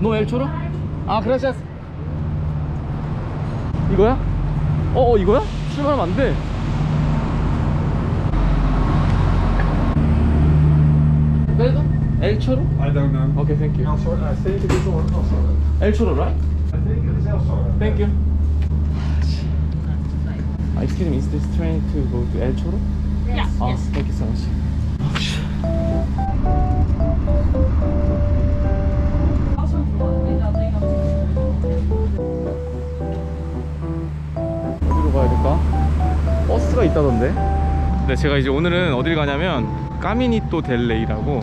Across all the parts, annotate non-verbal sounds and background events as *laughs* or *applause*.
No El Choro? 아, gracias. 이거야? 어, 어 이거야? 출발하면 안 돼. Perdón? El Choro? I don't know. Okay, thank you. El Sor- I think it is El El Sor- El Choro, right? I think it is El Sor- Thank you. Uh, excuse me, is this train to go to El Choro? Yes. Oh, thank you so much. 버스가 있다던데? 네, 제가 이제 오늘은 어딜 가냐면 까미니또 델레이라고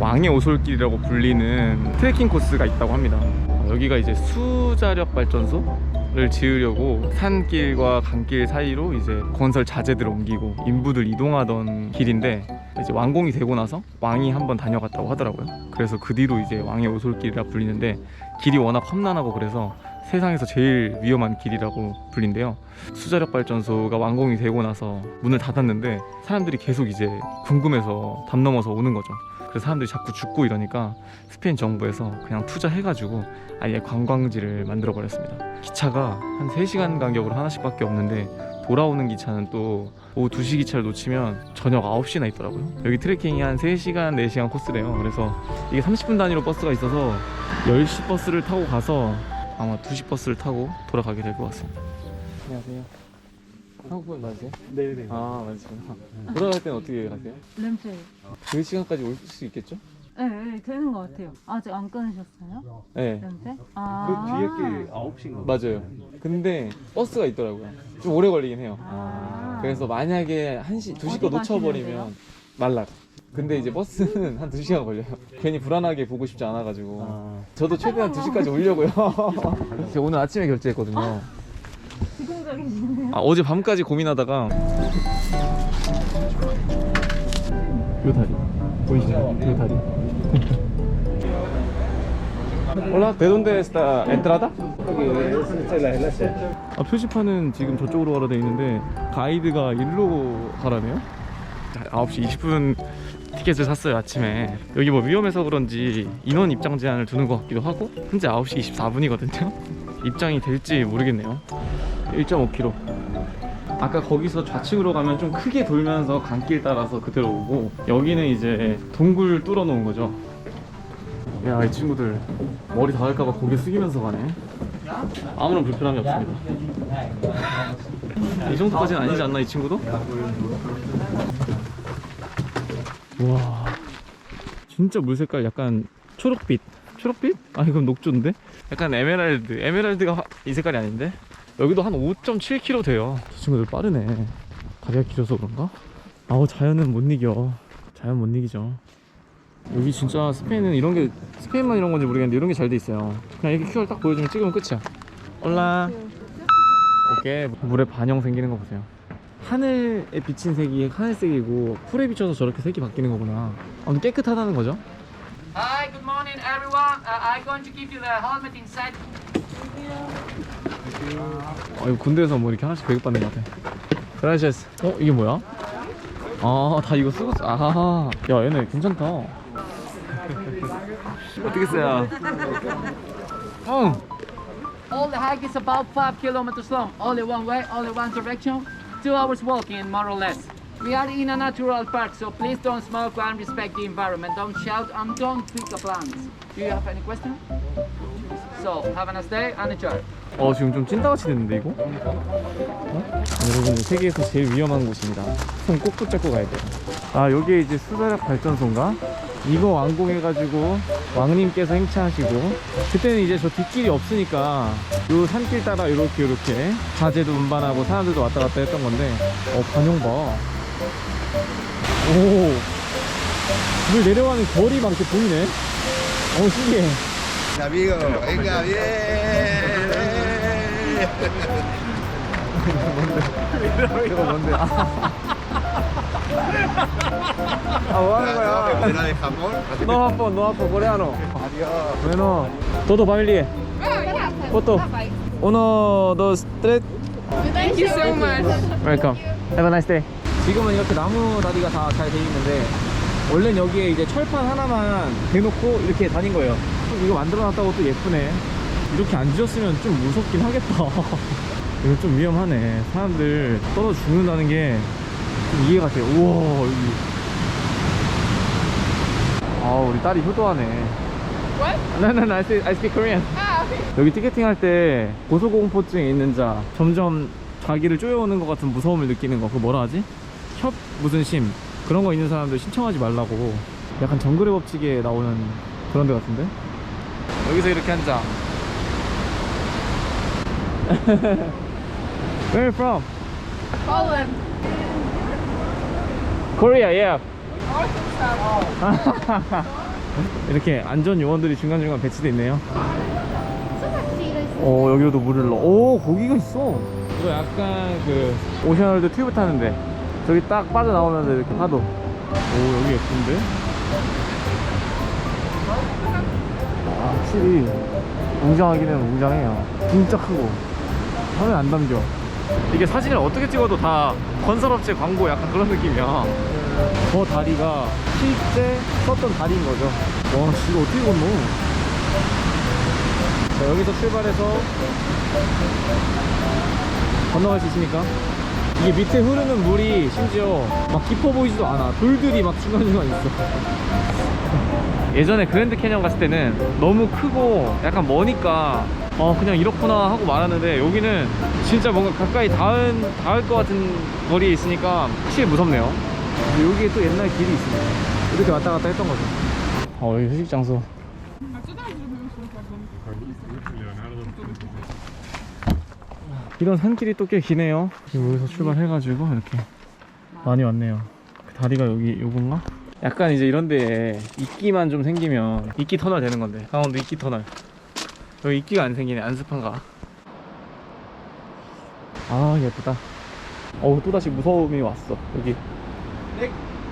왕의 오솔길이라고 불리는 트레킹 코스가 있다고 합니다. 어, 여기가 이제 수자력 발전소를 지으려고 산길과 강길 사이로 이제 건설 자재들을 옮기고 인부들 이동하던 길인데 이제 완공이 되고 나서 왕이 한번 다녀갔다고 하더라고요. 그래서 그 뒤로 이제 왕의 오솔길이라 불리는데 길이 워낙 험난하고 그래서 세상에서 제일 위험한 길이라고 불린대요. 수자력 발전소가 완공이 되고 나서 문을 닫았는데 사람들이 계속 이제 궁금해서 담 넘어서 오는 거죠. 그래서 사람들이 자꾸 죽고 이러니까 스페인 정부에서 그냥 투자해가지고 아예 관광지를 만들어 버렸습니다. 기차가 한 3시간 간격으로 하나씩밖에 없는데 돌아오는 기차는 또 오후 2시 기차를 놓치면 저녁 9시나 있더라고요. 여기 트레킹이 한 3시간, 4시간 코스래요. 그래서 이게 30분 단위로 버스가 있어서 10시 버스를 타고 가서 아마 2시 버스를 타고 돌아가게 될 것 같습니다. 안녕하세요. 한국분 맞으세요? 네네. 아, 맞으시구나. 돌아갈 때는 어떻게 가세요? 렌트. 그 시간까지 올 수 있겠죠? 네, 네, 되는 것 같아요. 아직 안 끊으셨어요? 네. 그 아. 뒤에 게 9시인가? 맞아요. 근데 버스가 있더라고요. 좀 오래 걸리긴 해요. 아. 그래서 만약에 1시, 2시 거 어디 놓쳐버리면 가시는데요? 말라. 근데 이제 버스는 한 2시간 걸려요. 괜히 불안하게 보고 싶지 않아가지고. 저도 최대한 2시까지 오려고요. *laughs* 제가 오늘 아침에 결제했거든요. 지금. 아, 어제 밤까지 고민하다가 요 다리 보이시나요? 요 다리 Hola, ¿de dónde está entrada? 아, 표지판은 지금 저쪽으로 가라 돼 있는데 가이드가 일로 가라네요. 9시 20분 티켓을 샀어요 아침에. 여기 뭐 위험해서 그런지 인원 입장 제한을 두는 것 같기도 하고 현재 9시 24분이거든요. *laughs* 입장이 될지 모르겠네요. 1.5km 아까 거기서 좌측으로 가면 좀 크게 돌면서 강길 따라서 그대로 오고 여기는 이제 동굴 뚫어 놓은 거죠. 야 이 친구들 머리 닿을까봐 고개 숙이면서 가네. 아무런 불편함이 없습니다. 이 정도까지는 아니지 않나 이 친구도? 와. 진짜 물 색깔 약간 초록빛. 초록빛? 아니 그럼 녹조인데? 약간 에메랄드. 에메랄드가 화- 이 색깔이 아닌데? 여기도 한 5.7km 돼요. 저 친구들 빠르네. 다리가 길어서 그런가? 아우 자연은 못 이겨. 자연 못 이기죠. 여기 진짜 스페인은 이런 게 스페인만 이런 건지 모르겠는데 이런 게 잘 돼 있어요. 그냥 이렇게 QR 딱 보여주면 찍으면 끝이야. 올라. 오케이. 물에 반영 생기는 거 보세요 하늘에 비친 색이 하늘색이고 풀에 비춰서 저렇게 색이 바뀌는 거구나 아무튼 깨끗하다는 거죠 Hi, good morning, everyone. Uh, I'm going to give you the helmet inside. 아 이거 군대에서 뭐 이렇게 하나씩 배급받는 것 같아 그라시아스 어? 이게 뭐야? 아다 이거 쓰고 쓰- 아야 얘네 괜찮다 어떻게 써야 응 All the hike is about 5 kilometers long. Only one way, only one direction. Two hours walking, more or less. We are in a natural park, so please don't smoke and respect the environment. Don't shout and don't pick the plants. Do you have any question? So, have a nice day and enjoy. 어 지금 좀 찐따같이 됐는데 이거? 어? 여러분 세계에서 제일 위험한 곳입니다 손 꼭 붙잡고 가야 돼요 아 여기에 이제 수자력 발전소인가? 이거 완공해가지고 왕님께서 행차하시고 그때는 이제 저 뒷길이 없으니까 요 산길 따라 이렇게 이렇게 자재도 운반하고 사람들도 왔다 갔다 했던 건데 어 반영 봐 오, 물 내려가는 거리 막 이렇게 보이네. 어, 신기해. Amigo, venga, bien. 이거 뭔데? 아, 아, 뭐 하는 거야? De Japón. No hapo, no hapo, coreano. Adiós. Bueno, todo familia. Foto. Uno, dos, tres. Thank you so much. Welcome. Have a nice day. 지금은 이렇게 나무 다리가 다 잘 돼 있는데 원래는 여기에 이제 철판 하나만 대놓고 이렇게 다닌 거예요. 이거 만들어놨다고 또 예쁘네. 이렇게 안 지었으면 좀 무섭긴 하겠다. 이거 좀 위험하네. 사람들 떨어 죽는다는 게좀 이해가 돼요. 우와, 여기. 아, 우리 딸이 효도하네. What? No, no, no, I speak, I speak Korean. Ah, okay. 여기 티켓팅 할 때 고소공포증에 있는 자 점점 자기를 쪼여오는 것 같은 무서움을 느끼는 거 그거 뭐라 하지? 협 무슨 심 그런 거 있는 사람들 신청하지 말라고 약간 정글의 법칙에 나오는 그런 데 같은데 여기서 이렇게 앉아 *laughs* Where are you from? Poland. Korea, yeah. *laughs* 이렇게 안전 요원들이 중간중간 배치돼 있네요. 어 여기로도 물을 넣어. 오 고기가 있어. 이거 약간 그 오션월드 튜브 타는데 저기 딱 빠져 나오면서 이렇게 파도. 오 여기 예쁜데? 아 확실히 웅장하기는 웅장해요. 진짜 크고 화면 안 담겨. 이게 사진을 어떻게 찍어도 다 건설업체 광고 약간 그런 느낌이야. 저 다리가 실제 썼던 다리인 거죠. 와, 씨, 이거 어떻게 건너? 자, 여기서 출발해서 건너갈 수 있습니까? 이게 밑에 흐르는 물이 심지어 막 깊어 보이지도 않아. 돌들이 막 중간중간 있어. 예전에 그랜드 캐년 갔을 때는 너무 크고 약간 머니까 어 그냥 이렇구나 하고 말았는데 여기는 진짜 뭔가 가까이 닿은, 닿을 것 같은 거리에 있으니까 확실히 무섭네요. 여기에 또 옛날 길이 있습니다. 이렇게 왔다 갔다 했던 거죠. 어 여기 휴식 장소. 이런 산길이 또 꽤 기네요. 여기서 출발해가지고 이렇게 많이 왔네요. 그 다리가 여기 요건가? 약간 이제 이런데 이끼만 좀 생기면 이끼 터널 되는 건데. 강원도 이끼 터널. 여기 이끼가 안 생기네. 안습한가? 아 예쁘다. 어우 또다시 무서움이 왔어 여기.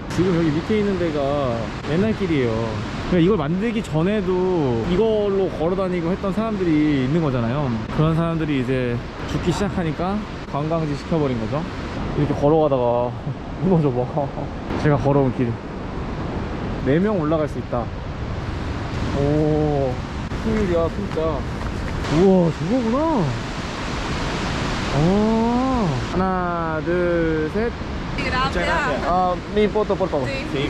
지금 여기 밑에 있는 데가 옛날 길이에요. 이걸 만들기 전에도 이걸로 걸어 다니고 했던 사람들이 있는 거잖아요. 그런 사람들이 이제 죽기 시작하니까 관광지 시켜버린 거죠. 이렇게 걸어가다가 *laughs* 무너져 봐. *laughs* 제가 걸어온 길 4명 올라갈 수 있다 오 큰일이야 진짜 우와 저거구나 어 하나 둘셋 Gracias. 아, mi foto, por favor. Sí.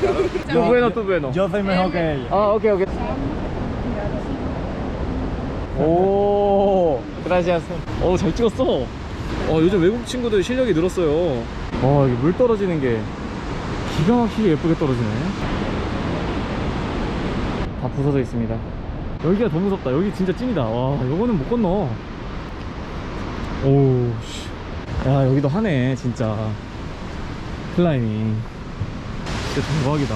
Tú bueno, tú bueno. Yo soy mejor que ella. 아, 오케이, 오케이. 오, gracias. 오, 잘 찍었어. 어, 요즘 외국 친구들 실력이 늘었어요. 와, 이게 물 떨어지는 게 기가 막히게 예쁘게 떨어지네. 다 부서져 있습니다. 여기가 더 무섭다. 여기 진짜 찐이다. 와, 요거는 못 건너. 오, 씨. 야, 여기도 하네, 진짜. 클라이밍. 진짜 대박이다.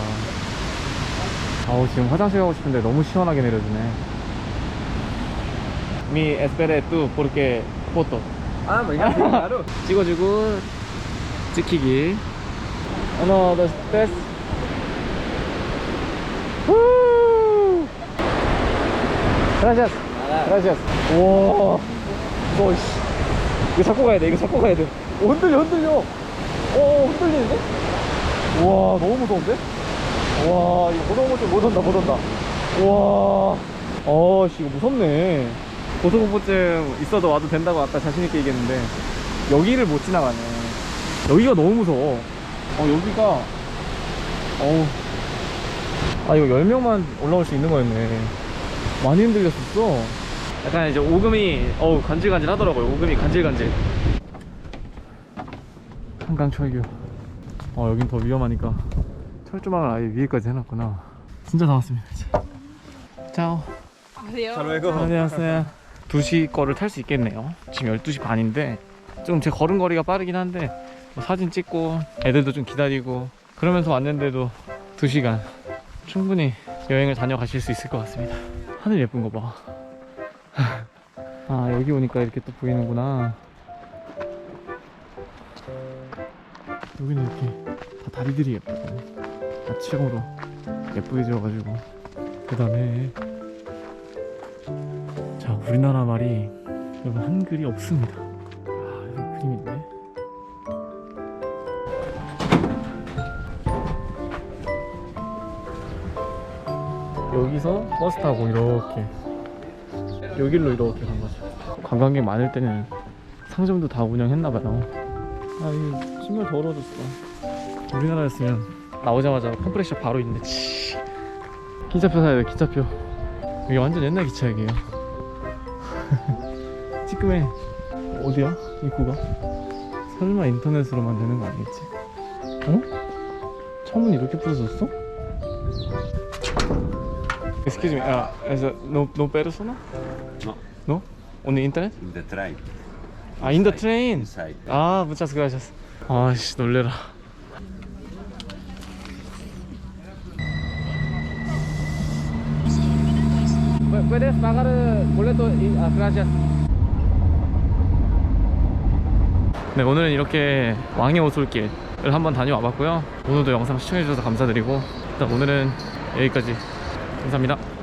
아우 지금 화장실 가고 싶은데 너무 시원하게 내려주네. Espere tú porque foto. Ah, venga, sí, claro. 찍어주고 찍히기. 하나, 둘, 셋. Gracias. Gracias. 와. 너 씨. 이거 잡고 가야 돼. 이거 잡고 가야 돼. 오, 흔들려, 흔들려. 오, 흔들리는데? 와, 너무 무서운데? 와, 이거 무서운 거좀 못 온다, 못 온다. 와. 어, 씨, 이거 무섭네. 고소공포증 있어도 와도 된다고 아까 자신있게 얘기했는데, 여기를 못 지나가네. 여기가 너무 무서워. 어, 여기가, 어우. 아, 이거 10명만 올라올 수 있는 거였네. 많이 흔들렸었어. 약간 이제 오금이, 어우, 간질간질 하더라고요. 오금이 간질간질. 한강 철교. 어, 여긴 더 위험하니까 철조망을 아예 위에까지 해놨구나. 진짜 다 왔습니다, 이제. 짜오. 안녕하세요. 2시 거를 탈 수 있겠네요. 지금 12시 반인데 좀 제 걸음걸이가 빠르긴 한데 뭐 사진 찍고 애들도 좀 기다리고 그러면서 왔는데도 2시간 충분히 여행을 다녀가실 수 있을 것 같습니다. 하늘 예쁜 거 봐. 아 여기 오니까 이렇게 또 보이는구나. 여기는 이렇게 다 다리들이 예쁘고 아치형으로 예쁘게 지어가지고 대단해. 자, 우리나라 말이 여러분 한글이 없습니다. 버스 타고 이렇게 여길로 이렇게 간 거죠. 관광객 많을 때는 상점도 다 운영했나 봐요. 아, 이 정말 더러워졌어. 우리나라였으면 나오자마자 컴프레셔 바로 있는데 치. 기차표 사야 돼, 기차표. 이게 완전 옛날 기차역이에요. *laughs* 찌끔해. 어디야? 입구가? 설마 인터넷으로만 되는 거 아니겠지? 어? 창문이 이렇게 부서졌어? Excuse me, uh, is it no no persona? No. No? On the internet? In the train. 아, in the train. Inside. 아, muchas gracias. 아씨, 놀래라. Puedes pagar boleto y ah, gracias. 네, 오늘은 이렇게 왕의 오솔길을 한번 다녀와 봤고요. 오늘도 영상 시청해주셔서 감사드리고, 일단 오늘은 여기까지. 감사합니다.